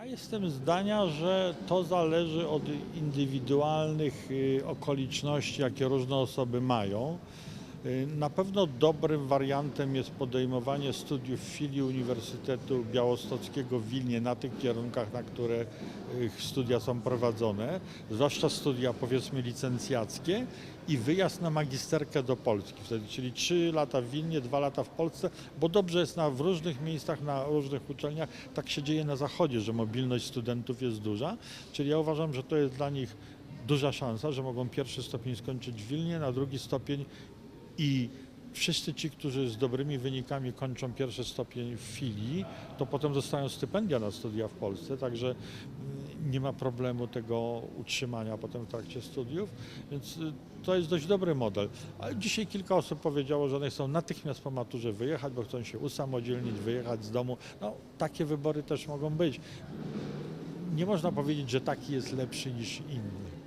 Ja jestem zdania, że to zależy od indywidualnych y, okoliczności, jakie różne osoby mają. Y, Na pewno dobrym wariantem jest podejmowanie studiów w filii Uniwersytetu Białostockiego w Wilnie na tych kierunkach, na które y, studia są prowadzone, zwłaszcza studia powiedzmy licencjackie i wyjazd na magisterkę do Polski wtedy, czyli 3 lata w Wilnie, 2 lata w Polsce, bo dobrze jest na, w różnych miejscach, na różnych uczelniach, tak się dzieje na zachodzie, że mobilność studentów jest duża, czyli ja uważam, że to jest dla nich duża szansa, że mogą pierwszy stopień skończyć w Wilnie, na drugi stopień i wszyscy ci, którzy z dobrymi wynikami kończą pierwszy stopień w filii, to potem dostają stypendia na studia w Polsce, także mm, nie ma problemu tego utrzymania potem w trakcie studiów, więc y, to jest dość dobry model. Ale dzisiaj kilka osób powiedziało, że one chcą natychmiast po maturze wyjechać, bo chcą się usamodzielnić, wyjechać z domu. No, takie wybory też mogą być. Nie można powiedzieć, że taki jest lepszy niż inny.